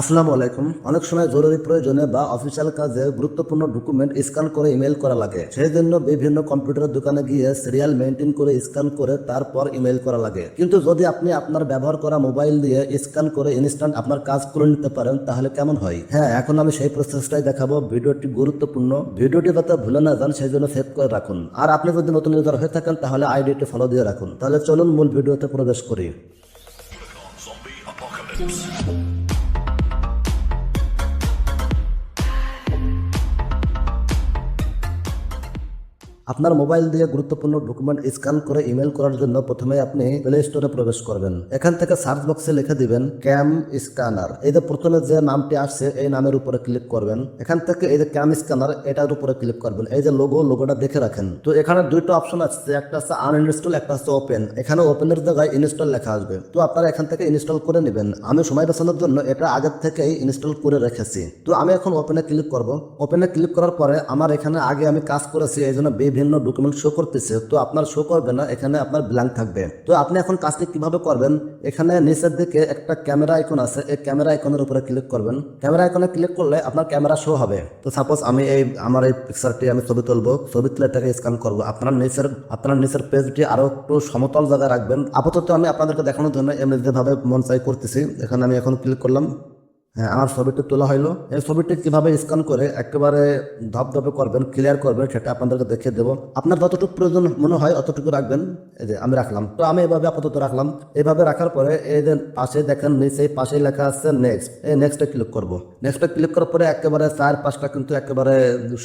আসসালামু আলাইকুম। অনেক সময় জরুরি প্রয়োজনে বা অফিসিয়াল কাজে গুরুত্বপূর্ণ ডকুমেন্ট স্ক্যান করে ইমেল করা লাগে। সেই জন্য বিভিন্ন কম্পিউটার দোকানে গিয়ে সিরিয়াল মেনটেন করে স্ক্যান করে তারপর ইমেল করা লাগে। কিন্তু যদি আপনি আপনার ব্যবহার করা মোবাইল দিয়ে স্ক্যান করে ইনস্ট্যান্ট আপনার কাজ করে নিতে পারেন, তাহলে কেমন হয়? হ্যাঁ এখন আমি সেই প্রসেসটাই দেখাবো। ভিডিওটি গুরুত্বপূর্ণ। ভিডিওটি যাতে ভুলে না যান, সেই জন্য সেভ করে রাখুন। আর আপনি যদি নতুন ইউজার হয়ে থাকেন, তাহলে আইডিটি ফলো দিয়ে রাখুন। তাহলে চলুন মূল ভিডিওতে প্রবেশ করি। আপনার মোবাইল দিয়ে গুরুত্বপূর্ণ ডকুমেন্ট স্ক্যান করে ইমেল করার জন্য প্রথমে আপনি প্লে স্টোরে প্রবেশ করবেন। এখান থেকে সার্চ বক্সে লিখে দিবেন, ক্যাম স্ক্যানার। এই যে প্রথমে যে নামটি আসছে, এই নামের উপরে ক্লিক করবেন। এখান থেকে এই যে ক্যাম স্ক্যানার এটার উপরে ক্লিক করবেন। এই যে লোগো, লোগোটা দেখে রাখেন। তো এখানে দুইটা অপশন আছে একটা আছে আনইনস্টল একটা আছে ওপেন এখানে ওপেনের জায়গায় ইনস্টল লেখা আসবে। তো আপনারা এখান থেকে ইনস্টল করে নেবেন। আমি সময় বাঁচানোর জন্য এটা আগের থেকেই ইনস্টল করে রেখেছি। তো আমি এখন ওপেনে ক্লিক করব। ওপেনে ক্লিক করার পরে আমার এখানে আগে আমি কাজ করেছি, এই জন্য বিভিন্ন ডকুমেন্ট শো করতেছে, তো আপনার শো করবে না, এখানে আপনার ব্ল্যাঙ্ক থাকবে। তো আপনি এখন কাজটি কীভাবে করবেন? এখানে নিচের দিকে একটা ক্যামেরা আইকন আছে, এই ক্যামেরা আইকনের উপরে ক্লিক করবেন। ক্যামেরা আইকনে ক্লিক করলে আপনার ক্যামেরা শো হবে। তো সাপোজ আমি এই, আমার এই পিকচারটি আমি ছবি তুলবো, ছবি তুলে এটাকে স্ক্যান করব। আপনার নিচের আপনার নিচের পেজটি আরও একটু সমতল জায়গায় রাখবেন। আপাতত আমি আপনাদেরকে দেখানোর জন্য এমনি যেভাবে মন চাই করতেছি। এখানে আমি এখন ক্লিক করলাম। আমার ছবিটি তোলা হইল। এই ছবিটি কীভাবে স্ক্যান করে একেবারে ধপধপে করবেন ক্লিয়ার করবেন, সেটা আপনাদেরকে দেখিয়ে দেবো। আপনার যতটুকু প্রয়োজন মনে হয় অতটুকু রাখবেন। এই যে আমি রাখলাম। তো আমি এভাবে আপাতত রাখলাম। এভাবে রাখার পরে এই যে পাশে দেখেন নিচে পাশে লেখা আছে নেক্সট এই নেক্সটে ক্লিক করব। নেক্সটে ক্লিক করার পরে একেবারে চার পাঁচটা কিন্তু একেবারে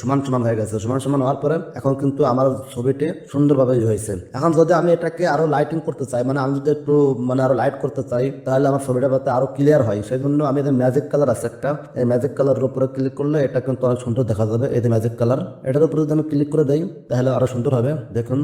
সমান সমান হয়ে গেছে। সমান সমান হওয়ার পরে এখন কিন্তু আমার ছবিটি সুন্দরভাবে হয়েছে। এখন যদি আমি এটাকে আরও লাইটিং করতে চাই মানে আমি যদি একটু মানে আরও লাইট করতে চাই, তাহলে আমার ছবিটা যাতে আরও ক্লিয়ার হয়, সেই জন্য আমি যে ম্যাজিক কালার আছে একটা। এই ম্যাজিক কালারের উপরে ক্লিক করলে এটা কিন্তু অনেক সুন্দর দেখা যাবে। এই যে ম্যাজিক কালার এটার উপরে যদি আমি ক্লিক করে দেই, তাহলে আরও সুন্দর হবে। দেখুন।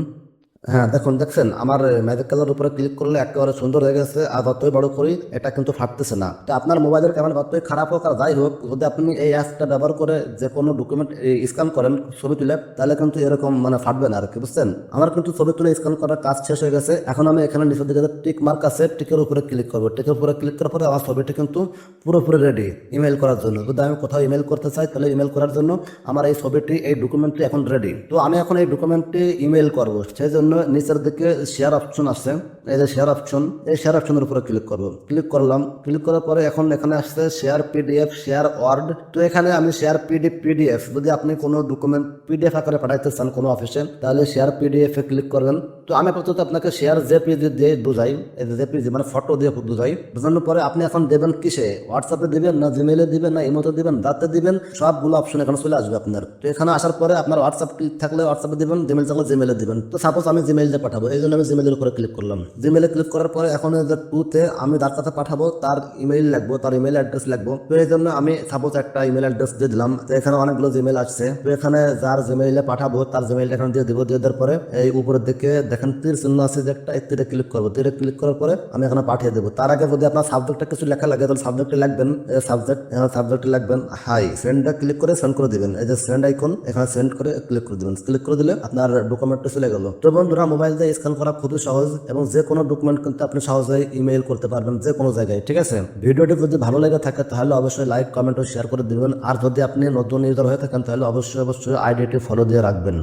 হ্যাঁ দেখুন, দেখছেন, আমার ম্যাজিক কালার উপরে ক্লিক করলে একেবারে সুন্দর হয়ে গেছে, আর যতই বড় করি, এটা কিন্তু ফাটতেছে না। তো আপনার মোবাইলের ক্যামেরা যতই খারাপ হোক আর যাই হোক, যদি আপনি এই অ্যাপটা ব্যবহার করে যে কোনো ডকুমেন্ট স্ক্যান করেন, ছবি তুলে, তাহলে কিন্তু এরকম মানে ফাটবে না আর কি বুঝছেন? আমার কিন্তু ছবি তুলে স্ক্যান করার কাজ শেষ হয়ে গেছে, এখন আমি এখানে নিচের দিকে টিক মার্ক আছে টিকের উপরে ক্লিক করব। টিকের উপরে ক্লিক করার পরে আমার ছবিটি কিন্তু পুরোপুরি রেডি ইমেল করার জন্য। যদি আমি কোথাও ইমেল করতে চাই, তাহলে ইমেল করার জন্য আমার এই ছবিটি, এই ডকুমেন্টটি এখন রেডি তো আমি এখন এই ডকুমেন্টটি ইমেল করব, সেই জন্য নিচের দিকে শেয়ার অপশন আছে। এই যে শেয়ার অপশন এই শেয়ার অপশনের উপরে ক্লিক করব। ক্লিক করলাম। ক্লিক করার পরে এখন এখানে আসছে শেয়ার পিডিএফ শেয়ার ওয়ার্ড তো এখানে আমি শেয়ার পিডি পিডিএফ যদি আপনি কোনো ডকুমেন্ট পিডিএফ আকারে পাঠাইতে চান কোনো অফিসে তাহলে শেয়ার পিডিএফ এ ক্লিক করবেন। তো আমি আপাতত আপনাকে শেয়ার জেপিজি দিয়ে বুঝাই। জেপিজি মানে ফটো দিয়ে বুঝাই। বোঝানোর পরে আপনি এখন দেবেন কিসে? হোয়াটসঅ্যাপে দিবেন না জিমেলে দিবেন না ইমোতে দিবেন দাঁতে দিবেন, সবগুলো অপশন এখানে চলে আসবে আপনার। তো এখানে আসার পরে আপনার হোয়াটসঅ্যাপ ক্লিক থাকলে হোয়াটসঅ্যাপে দিবেন জিমেল থাকলে জিমেলে দিবেন। তো সাপোজ আমি জিমেল দিয়ে পাঠাবো, এই জন্য আমি জিমেলের উপরে ক্লিক করলাম। জিমেলে ক্লিক করার পরে এখন টুতে আমি যার কাছে পাঠাবো, তার ইমেইল লাগবো, তার ইমেল অ্যাড্রেস লাগবো। তো এই জন্য আমি সাপোজ একটা ইমেল অ্যাড্রেস দিয়ে দিলাম, তো এখানে অনেকগুলো জিমেল আসছে। তো এখানে যার জিমেইলে পাঠাবো, তার জিমেইল এখানে দিয়ে দিব। দিয়ে দেওয়ার পরে এই উপরের দিকে দেখেন তীর চিহ্ন আছে যে একটা তীরে ক্লিক করব। তীরে ক্লিক করার পরে আমি এখানে পাঠিয়ে দেবো। তার আগে যদি আপনার সাবজেক্টটা কিছু লেখা লাগে, তাহলে সাবজেক্টে লাগবেন সাবজেক্ট এখানে সাবজেক্টে লাগবেন হাই সেন্ডটা ক্লিক করে সেন্ড করে দিবেন। এই যে সেন্ড আইকন এখানে সেন্ড করে ক্লিক করে দিবেন। ক্লিক করে দিলে আপনার ডকুমেন্টটা চলে গেল। তো বন্ধুরা মোবাইল দিয়ে স্ক্যান করা খুবই সহজ এবং যে কোনো ডকুমেন্ট কিন্তু আপনি সহজেই ইমেইল করতে পারবেন যে কোনো জায়গায়, ঠিক আছে? ভিডিওটি যদি ভালো লেগে থাকে, তাহলে অবশ্যই লাইক কমেন্ট ও শেয়ার করে দিবেন। আর যদি আপনি নতুন ইউজার হয়ে থাকেন, তাহলে অবশ্যই অবশ্যই আইডিটি ফলো দিয়ে রাখবেন।